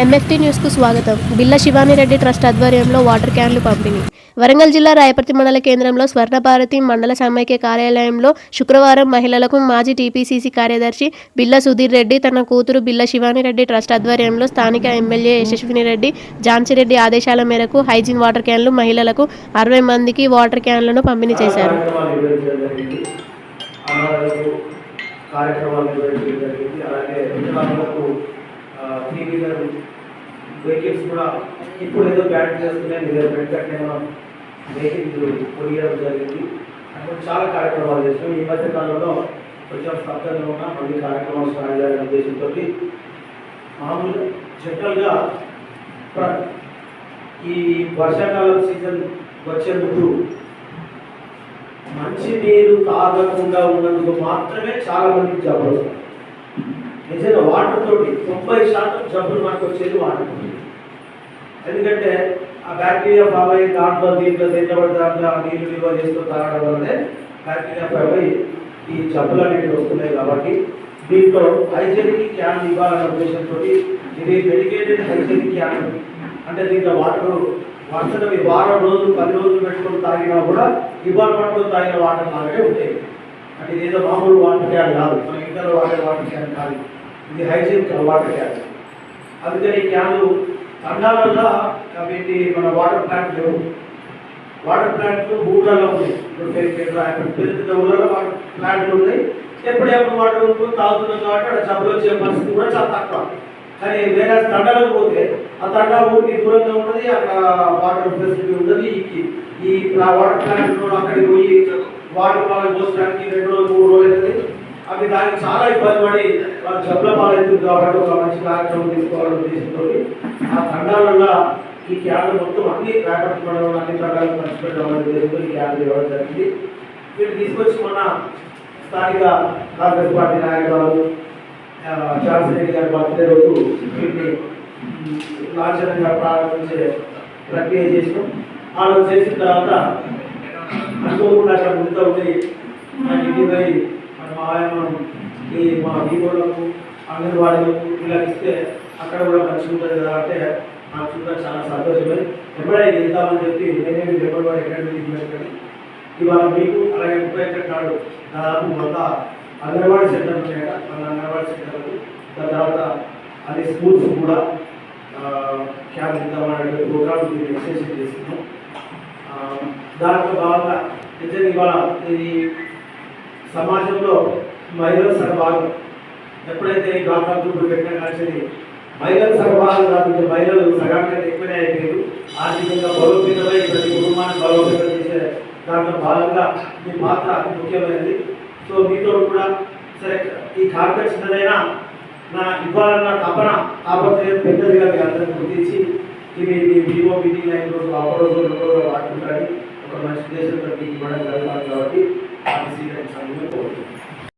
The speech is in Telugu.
ఎంఎఫ్టీ న్యూస్కు స్వాగతం. బిల్ల శివానిరెడ్డి ట్రస్ట్ ఆధ్వర్యంలో వాటర్ క్యాన్లు పంపిణీ. వరంగల్ జిల్లా రాయపర్తి మండల కేంద్రంలో స్వర్ణభారతి మండల సమైక్య కార్యాలయంలో శుక్రవారం మహిళలకు మాజీ టీపీసీసీ కార్యదర్శి బిల్ల సుధీర్ రెడ్డి తన కూతురు బిల్ల శివానిరెడ్డి ట్రస్ట్ ఆధ్వర్యంలో స్థానిక ఎమ్మెల్యే యశస్వినిరెడ్డి జాన్సిరెడ్డి ఆదేశాల మేరకు హైజీన్ వాటర్ క్యాన్లు మహిళలకు అరవై మందికి వాటర్ క్యాన్లను పంపిణీ చేశారు. కార్యక్రమాలు జరిగింది. అలాగే త్రీ వీలర్ వెహికల్స్ కూడా ఇప్పుడు ఏదో బ్యాట్ చేస్తున్నాయి మీరు వెంటనే మనం వెహికల్ కొరియడం జరిగింది. అప్పుడు చాలా కార్యక్రమాలు చేసాం ఈ మధ్య కాలంలో కొంచెం స్తబ్దంగా ఉన్న మళ్ళీ కార్యక్రమాలు స్టార్ట్ చేయాలనే ఉద్దేశంతో మామూలుగా జనరల్గా ఈ వర్షాకాలం సీజన్ వచ్చే ముందు మంచి నీరు తాగకుండా ఉన్నందుకు మాత్రమే చాలా మందికి జబ్బులు నిజంగా వాటర్ తోటి తొంభై శాతం జబ్బులు మనకు వచ్చేది వాటర్ ఎందుకంటే ఆ బ్యాక్టీరియా ఫామ్ అయ్యి దాంట్లో దీంట్లో దీంట్లో పడి దాంట్లో ఆ నీళ్ళు నిల్వ చేస్తూ తాగడం వల్లనే బ్యాక్టీరియా ఫామ్ అయ్యి ఈ జబ్బులు అనేవి వస్తున్నాయి కాబట్టి దీంట్లో హైజెనిక్ క్యాన్ ఇవ్వాలనే ఉద్దేశంతో ఇది డెడికేటెడ్ హైజెనిక్ క్యాన్ అంటే దీంట్లో వాటర్ వరుసగా వారం రోజులు పది రోజులు పెట్టుకొని తాగినా కూడా ఇవాళ పట్టుకొని తాగిన వాటర్ లాగానే ఉంటాయి. అంటే ఏదో మామూలు వాటర్ క్యాన్ కాదు. మన ఇంట్లో వాడే వాటర్ క్యాన్ కాదు. ఇది హైజీనిక్ వాటర్ క్యాన్ అందుకని ఈ క్యాన్లు తండాలల్లో కాబట్టి మన వాటర్ ప్లాంట్ లేవు. వాటర్ ప్లాంట్లు ఊళ్ళలో ఉన్నాయి. ఇప్పుడు పెద్ద ఊళ్ళలో వాటర్ ప్లాంట్లు ఉన్నాయి. ఎప్పుడెప్పుడు వాటర్ ఉంటుంది తాగుతున్నాం కాబట్టి అక్కడ జబ్బులు వచ్చే పరిస్థితి కూడా చాలా తక్కువ. కానీ వేరే తండాలకు పోతే ఆ తండా ఊరికి దూరంగా ఉన్నది అక్కడ వాటర్ ఫెసిలిటీ ఉన్నది. ఈ- ఆ వాటర్ ప్లాంట్ అక్కడికి పోయి వాటర్ పాలు పోసడానికి రెండు రోజులు మూడు రోజులు అవుతుంది. అవి దానికి చాలా ఇబ్బంది పడి వాళ్ళు జబ్బుల పాలవుతుంది కాబట్టి ఒక మంచి కార్యక్రమం తీసుకోవాలని ఉద్దేశంతో ఆ తండాలలో ఈ క్యాన్లు మొత్తం అన్ని ర్యాపర్స్ అన్ని తండాలకు పంచిపెట్టడం అనే ఉద్దేశంతో ఈ క్యాన్లు ఇవ్వడం జరిగింది. వీళ్ళు తీసుకొచ్చి మొన్న స్థానిక కాంగ్రెస్ పార్టీ నాయకులు చార్ల్స్ రెడ్డి గారి బర్త్డే రోజు వీటిని లాంఛనంగా ప్రారంభించే ప్రక్రియ చేసినాం. ఆ చేసిన తర్వాత అనుకోకుండా అట్లా ముందుతో ఉండి మన ఇంటికి పోయి మన ఆయన ఈ మా దీపోలకు అంగన్వాడీలకు ఇలా ఇస్తే అక్కడ కూడా మంచిగా ఉంటుంది కదా అంటే నాకు చూడడం చాలా సంతోషమే. ఎప్పుడైనా వెళ్తామని చెప్పి నేనేమి ఎప్పుడు ఎక్కడ తీసుకెళ్ళి ఇవాళ మీకు అలాగే ముప్పై ఎక్కడ నాడు దాదాపు వంద అంగన్వాడీ సెంటర్ ఉన్నాయట మన అంగన్వాడీ సెంటర్లు దాని తర్వాత అన్ని స్కూల్స్ కూడా క్యాంప్ ఇద్దామని ప్రోగ్రామ్ ఎక్స్టెన్షన్ చేస్తున్నాం. దాంట్లో భాగంగా నిజంగా ఇవాళ ఈ సమాజంలో మహిళల సర్వాగం ఎప్పుడైతే ఈ డాక్టర్ గ్రూప్ పెట్టినా కానీ మహిళల సర్వాగం కాదు మహిళలు సగానికి ఎక్కువనే అయిపోయారు ఆర్థికంగా బలోపేతమై ప్రతి కుటుంబాన్ని బలోపేతం చేసే దాంట్లో భాగంగా మీ పాత్ర అతి ముఖ్యమైనది సో మీతో కూడా సరే ఈ కార్యక్రమం చిన్నదైనా నా ఇవ్వాలన్న తపన తాపత్రయం పెద్దదిగా మీ అందరికీ గుర్తించి ఇది మీ వివో మీటింగ్ అయిన రోజు ఆ రోజు రెండు రోజులు వాడుకుంటారని ఒక మంచి దేశంతో మీకు ఇవ్వడం జరుగుతుంది కాబట్టి ఆ స్వీకరించాలని కోరుతున్నాను